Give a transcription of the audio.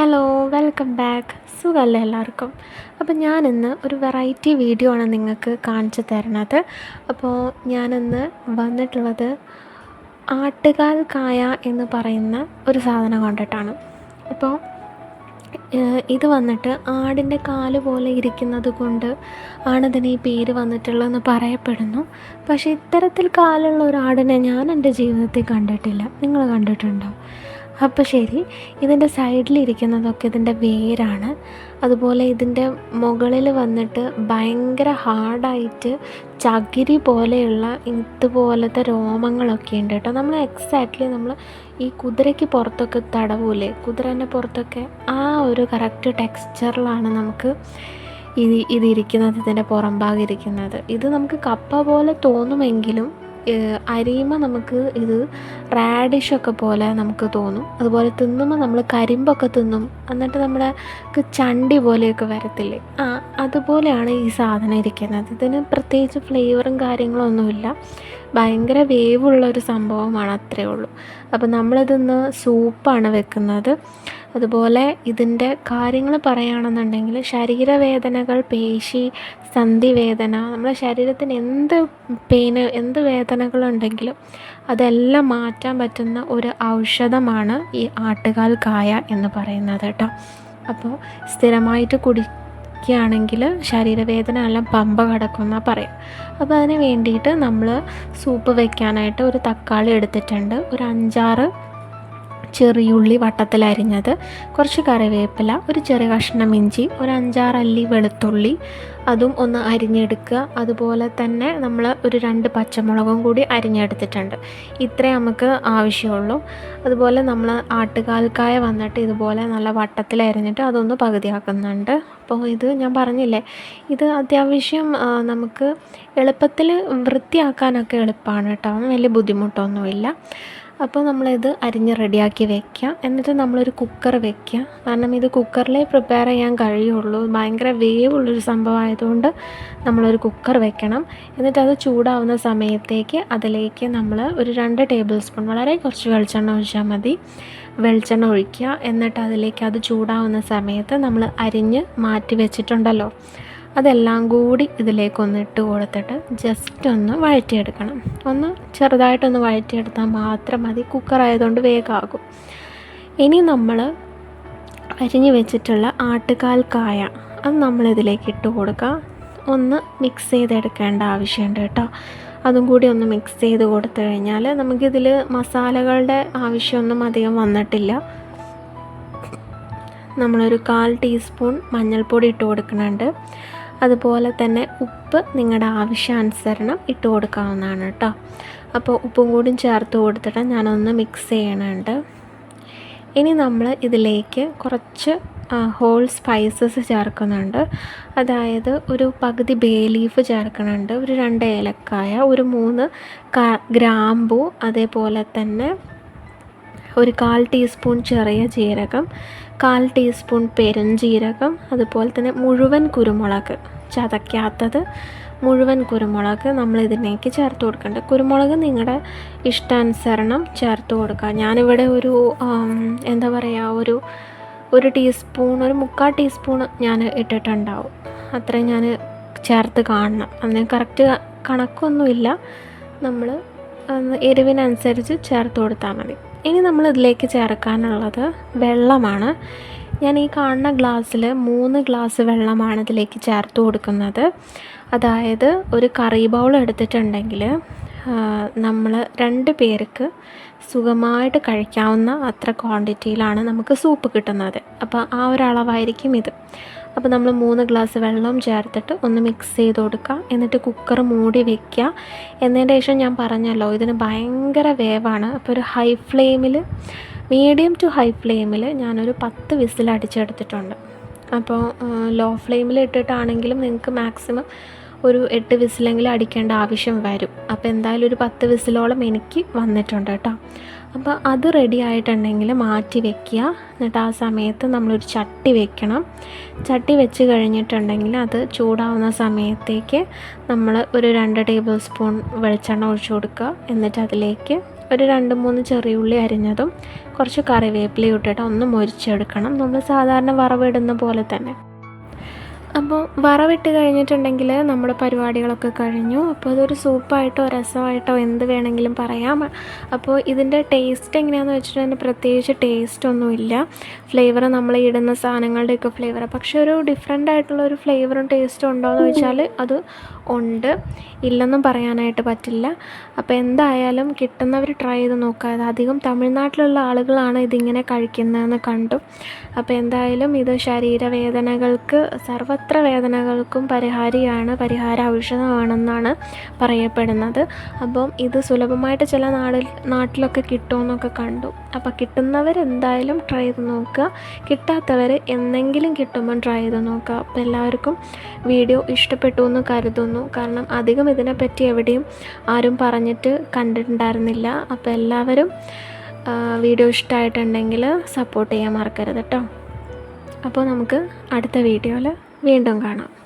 Hello welcome back സുഖമല്ലേ എല്ലാവർക്കും? അപ്പോൾ ഞാനിന്ന് ഒരു വെറൈറ്റി വീഡിയോ ആണ് നിങ്ങൾക്ക് കാണിച്ചു തരണത്. അപ്പോൾ ഞാനിന്ന് വന്നിട്ടുള്ളത് ആട്ടുകാൽ കായ എന്ന് പറയുന്ന ഒരു സാധനം കൊണ്ടിട്ടാണ്. അപ്പോൾ ഇത് വന്നിട്ട് ആടിന്റെ കാൽ പോലെ ഇരിക്കുന്നത് കൊണ്ട് ആണ് ഇതിന് ഈ പേര് വന്നിട്ടുള്ളതെന്ന് പറയപ്പെടുന്നു. പക്ഷേ ഇത്തരത്തിൽ കാലുള്ള ഒരു ആടിനെ ഞാൻ എന്റെ ജീവിതത്തിൽ കണ്ടിട്ടില്ല. നിങ്ങൾ കണ്ടിട്ടുണ്ടോ? അപ്പോൾ ശരി ഇതിന്റെ സൈഡിലിരിക്കുന്നതൊക്കെ ഇതിന്റെ വേരാണ്. അതുപോലെ ഇതിന്റെ മുകളിൽ വന്നിട്ട് ഭയങ്കര ഹാർഡായിട്ട് ചകിരി പോലെയുള്ള ഇതുപോലത്തെ രോമങ്ങളൊക്കെ ഉണ്ട് കേട്ടോ. നമ്മൾ എക്സാക്ട്ലി നമ്മൾ ഈ കുതിരയ്ക്ക് പുറത്തൊക്കെ തടവൂലേ? കുതിരേന്റെ പുറത്തൊക്കെ ആ ഒരു കറക്റ്റ് ടെക്സ്ചറിലാണ് നമുക്ക് ഇത് ഇതിരിക്കുന്നത് ഇതിന്റെ പുറം ഭാഗം ഇരിക്കുന്നത് ഇത് നമുക്ക് കപ്പ പോലെ തോന്നുമെങ്കിലും അരിയുമ്പോൾ നമുക്ക് ഇത് റാഡിഷൊക്കെ പോലെ നമുക്ക് തോന്നും. അതുപോലെ തിന്നുമ്പോൾ നമ്മൾ കരിമ്പൊക്കെ തിന്നും. എന്നിട്ട് നമ്മുടെ ചണ്ടി പോലെയൊക്കെ വരത്തില്ലേ? ആ അതുപോലെയാണ് ഈ സാധനം ഇരിക്കുന്നത്. ഇതിന് പ്രത്യേകിച്ച് ഫ്ലേവറും കാര്യങ്ങളൊന്നുമില്ല. ഭയങ്കര വേവുള്ള ഒരു സംഭവമാണ് അത്രയേ ഉള്ളൂ. അപ്പോൾ നമ്മളിതിന്ന് സൂപ്പാണ് വെക്കുന്നത്. അതുപോലെ ഇതിന്റെ കാര്യങ്ങൾ പറയുകയാണെന്നുണ്ടെങ്കിൽ ശരീരവേദനകൾ പേശി സന്ധിവേദന നമ്മുടെ ശരീരത്തിന് എന്ത് പെയിന് എന്ത് വേദനകളുണ്ടെങ്കിലും അതെല്ലാം മാറ്റാൻ പറ്റുന്ന ഒരു ഔഷധമാണ് ഈ ആട്ടുകാൽ കായ എന്ന് പറയുന്നത് കേട്ടോ. അപ്പോൾ സ്ഥിരമായിട്ട് കുടിക്കുകയാണെങ്കിൽ ശരീരവേദന എല്ലാം പമ്പ കടക്കുമെന്നാണ് പറയാം അപ്പോൾ അതിന് വേണ്ടിയിട്ട് നമ്മൾ സൂപ്പ് വെക്കാനായിട്ട് ഒരു തക്കാളി എടുത്തിട്ടുണ്ട്. ഒരു അഞ്ചാറ് ചെറിയുള്ളി വട്ടത്തിലരിഞ്ഞത് കുറച്ച് കറിവേപ്പില ഒരു ചെറിയ കഷ്ണം ഇഞ്ചി ഒരു അഞ്ചാറ് അല്ലി വെളുത്തുള്ളി അതും ഒന്ന് അരിഞ്ഞെടുക്കുക. അതുപോലെ തന്നെ നമ്മൾ ഒരു രണ്ട് പച്ചമുളകും കൂടി അരിഞ്ഞെടുത്തിട്ടുണ്ട്. ഇത്രേ നമുക്ക് ആവശ്യമുള്ളൂ. അതുപോലെ നമ്മൾ ആട്ടുകാൽക്കായ വന്നിട്ട് ഇതുപോലെ നല്ല വട്ടത്തിൽ അരിഞ്ഞിട്ട് അതൊന്ന് പകുതിയാക്കുന്നുണ്ട്. അപ്പോൾ ഇത് ഞാൻ പറഞ്ഞില്ലേ ഇത് അത്യാവശ്യം നമുക്ക് എളുപ്പത്തിൽ വൃത്തിയാക്കാനൊക്കെ എളുപ്പമാണ് കേട്ടോ. വലിയ ബുദ്ധിമുട്ടൊന്നുമില്ല. അപ്പോൾ നമ്മളിത് അരിഞ്ഞ് റെഡിയാക്കി വെക്കാം എന്നിട്ട് നമ്മളൊരു കുക്കർ വെക്കുക. കാരണം ഇത് കുക്കറിലേ പ്രിപ്പയർ ചെയ്യാൻ കഴിയുള്ളൂ. ഭയങ്കര വേവുള്ളൊരു സംഭവം ആയതുകൊണ്ട് നമ്മളൊരു കുക്കർ വെക്കണം. എന്നിട്ട് അത് ചൂടാവുന്ന സമയത്തേക്ക് അതിലേക്ക് നമ്മൾ ഒരു രണ്ട് ടേബിൾ സ്പൂൺ വളരെ കുറച്ച് വെളിച്ചെണ്ണ ഒഴിച്ചാൽ മതി. വെളിച്ചെണ്ണ ഒഴിക്കുക. എന്നിട്ട് അതിലേക്ക് അത് ചൂടാവുന്ന സമയത്ത് നമ്മൾ അരിഞ്ഞ് മാറ്റി വെച്ചിട്ടുണ്ടല്ലോ. അതെല്ലാം കൂടി ഇതിലേക്കൊന്ന് ഇട്ട് കൊടുത്തിട്ട് ജസ്റ്റ് ഒന്ന് വഴറ്റിയെടുക്കണം. ഒന്ന് ചെറുതായിട്ടൊന്ന് വഴറ്റിയെടുത്താൽ മാത്രം മതി. കുക്കർ ആയതുകൊണ്ട് വേഗമാകും ഇനി നമ്മൾ അരിഞ്ഞു വെച്ചിട്ടുള്ള ആട്ടുകാൽ കായ അത് നമ്മളിതിലേക്ക് ഇട്ട് കൊടുക്കുക. ഒന്ന് മിക്സ് ചെയ്തെടുക്കേണ്ട ആവശ്യമുണ്ട് കേട്ടോ. അതും കൂടി ഒന്ന് മിക്സ് ചെയ്ത് കൊടുത്തു കഴിഞ്ഞാൽ നമുക്കിതിൽ മസാലകളുടെ ആവശ്യമൊന്നും അധികം വന്നിട്ടില്ല. നമ്മളൊരു കാൽ ടീസ്പൂൺ മഞ്ഞൾപ്പൊടി ഇട്ട് കൊടുക്കുന്നുണ്ട്. അതുപോലെ തന്നെ ഉപ്പ് നിങ്ങളുടെ ആവശ്യാനുസരണം ഇട്ട് കൊടുക്കാവുന്നതാണ് കേട്ടോ. അപ്പോൾ ഉപ്പും കൂടി ചേർത്ത് കൊടുത്തിട്ട് ഞാനൊന്ന് മിക്സ് ചെയ്യണുണ്ട്. ഇനി നമ്മൾ ഇതിലേക്ക് കുറച്ച് ഹോൾ സ്പൈസസ് ചേർക്കുന്നുണ്ട്. അതായത് ഒരു പകുതി ബേ ലീഫ് ചേർക്കുന്നുണ്ട് ഒരു രണ്ട് ഏലക്കായ ഒരു മൂന്ന് ഗ്രാമ്പു അതേപോലെ തന്നെ ഒരു കാൽ ടീസ്പൂൺ ചെറിയ ജീരകം കാൽ ടീസ്പൂൺ പെരുംജീരകം അതുപോലെ തന്നെ മുഴുവൻ കുരുമുളക് ചതയ്ക്കാത്തത് മുഴുവൻ കുരുമുളക് നമ്മൾ ഇതിനേക്ക് ചേർത്ത് കൊടുക്കേണ്ടത് കുരുമുളക് നിങ്ങളുടെ ഇഷ്ടാനുസരണം ചേർത്ത് കൊടുക്കുക. ഞാനിവിടെ ഒരു എന്താ പറയുക ഒരു ഒരു ടീസ്പൂൺ ഒരു മുക്കാൽ ടീസ്പൂൺ ഞാൻ ഇട്ടിട്ടുണ്ടാവും. അത്രയും ഞാൻ ചേർത്ത് കാണണം. അതിന് കറക്റ്റ് കണക്കൊന്നുമില്ല. നമ്മൾ എരിവിനനുസരിച്ച് ചേർത്ത് കൊടുത്താൽ മതി. ഇനി നമ്മൾ ഇതിലേക്ക് ചേർക്കാനുള്ളത് വെള്ളമാണ്. ഞാൻ ഈ കാണുന്ന ഗ്ലാസ്സിൽ മൂന്ന് ഗ്ലാസ് വെള്ളമാണ് ഇതിലേക്ക് ചേർത്ത് കൊടുക്കുന്നത്. അതായത് ഒരു കറി ബൗൾ എടുത്തിട്ടുണ്ടെങ്കിൽ നമ്മൾ രണ്ട് പേർക്ക് സുഖമായിട്ട് കഴിക്കാവുന്ന അത്ര ക്വാണ്ടിറ്റിയിലാണ് നമുക്ക് സൂപ്പ് കിട്ടുന്നത്. അപ്പോൾ ആ ഒരു അളവായിരിക്കും ഇത്. അപ്പോൾ നമ്മൾ മൂന്ന് ഗ്ലാസ് വെള്ളവും ചേർത്തിട്ട് ഒന്ന് മിക്സ് ചെയ്ത് കൊടുക്കുക. എന്നിട്ട് കുക്കർ മൂടി വെക്കുക. എന്നതിന്റെ ശേഷം ഞാൻ പറഞ്ഞല്ലോ ഇതിന് ഭയങ്കര വേവാണ്. അപ്പോൾ ഒരു ഹൈ ഫ്ലെയിമിൽ മീഡിയം ടു ഹൈ ഫ്ലെയിമിൽ ഞാനൊരു പത്ത് വിസിൽ അടിച്ചെടുത്തിട്ടുണ്ട് അപ്പോൾ ലോ ഫ്ലെയിമിൽ ഇട്ടിട്ടാണെങ്കിലും നിങ്ങൾക്ക് മാക്സിമം ഒരു എട്ട് വിസിലെങ്കിലും അടിക്കേണ്ട ആവശ്യം വരും. അപ്പോൾ എന്തായാലും ഒരു പത്ത് വിസിലോളം എനിക്ക് വന്നിട്ടുണ്ട് കേട്ടോ. അപ്പോൾ അത് റെഡി ആയിട്ടുണ്ടെങ്കിൽ മാറ്റി വെക്കുക. എന്നിട്ട് ആ സമയത്ത് നമ്മളൊരു ചട്ടി വെക്കണം. ചട്ടി വെച്ച് കഴിഞ്ഞിട്ടുണ്ടെങ്കിൽ അത് ചൂടാവുന്ന സമയത്തേക്ക് നമ്മൾ ഒരു രണ്ട് ടേബിൾ സ്പൂൺ വെളിച്ചെണ്ണ ഒഴിച്ചു കൊടുക്കുക. എന്നിട്ട് അതിലേക്ക് ഒരു രണ്ട് മൂന്ന് ചെറിയ ഉള്ളി അരിഞ്ഞതും കുറച്ച് കറിവേപ്പിലയും ഇട്ടിട്ട് ഒന്ന് മൊരിച്ചെടുക്കണം. നമ്മൾ സാധാരണ വറവിടുന്ന പോലെ തന്നെ. അപ്പോൾ വറവിട്ട് കഴിഞ്ഞിട്ടുണ്ടെങ്കിൽ നമ്മുടെ പരിപാടികളൊക്കെ കഴിഞ്ഞു. അപ്പോൾ അതൊരു സൂപ്പായിട്ടോ രസമായിട്ടോ എന്ത് വേണമെങ്കിലും പറയാം. അപ്പോൾ ഇതിന്റെ ടേസ്റ്റ് എങ്ങനെയാണെന്ന് വെച്ചിട്ടുണ്ടെങ്കിൽ പ്രത്യേകിച്ച് ടേസ്റ്റ് ഒന്നുമില്ല. ഫ്ലേവർ നമ്മൾ ഇടുന്ന സാധനങ്ങളുടെയൊക്കെ ഫ്ലേവർ പക്ഷേ ഒരു ഡിഫറെന്റ് ആയിട്ടുള്ള ഒരു ഫ്ലേവറും ടേസ്റ്റും ഉണ്ടോയെന്ന് വെച്ചാൽ അത് ഉണ്ട്. ഇല്ലെന്നും പറയാനായിട്ട് പറ്റില്ല. അപ്പോൾ എന്തായാലും കിട്ടുന്നവർ ട്രൈ ചെയ്ത് നോക്കുക. അധികം തമിഴ്നാട്ടിലുള്ള ആളുകളാണ് ഇതിങ്ങനെ കഴിക്കുന്നതെന്ന് കണ്ടു. അപ്പോൾ എന്തായാലും ഇത് ശരീരവേദനകൾക്ക് സർവത്ര വേദനകൾക്കും പരിഹാരിയാണ് പരിഹാര ഔഷധമാണെന്നാണ് പറയപ്പെടുന്നത്. അപ്പം ഇത് സുലഭമായിട്ട് ചില നാടിൽ നാട്ടിലൊക്കെ കിട്ടുമെന്നൊക്കെ കണ്ടു. അപ്പോൾ കിട്ടുന്നവർ എന്തായാലും ട്രൈ ചെയ്ത് നോക്കുക. കിട്ടാത്തവർ എന്നെങ്കിലും കിട്ടുമ്പം ട്രൈ ചെയ്ത് നോക്കുക. അപ്പോൾ എല്ലാവർക്കും വീഡിയോ ഇഷ്ടപ്പെട്ടു എന്ന് കരുതുന്നു. കാരണം അധികം ഇതിനെപ്പറ്റി എവിടെയും ആരും പറഞ്ഞിട്ട് കണ്ടിട്ടുണ്ടായിരുന്നില്ല. അപ്പോൾ എല്ലാവരും വീഡിയോ ഇഷ്ടമായിട്ടുണ്ടെങ്കിൽ സപ്പോർട്ട് ചെയ്യാൻ മറക്കരുത് കേട്ടോ. അപ്പോൾ നമുക്ക് അടുത്ത വീഡിയോയിൽ വീണ്ടും കാണാം.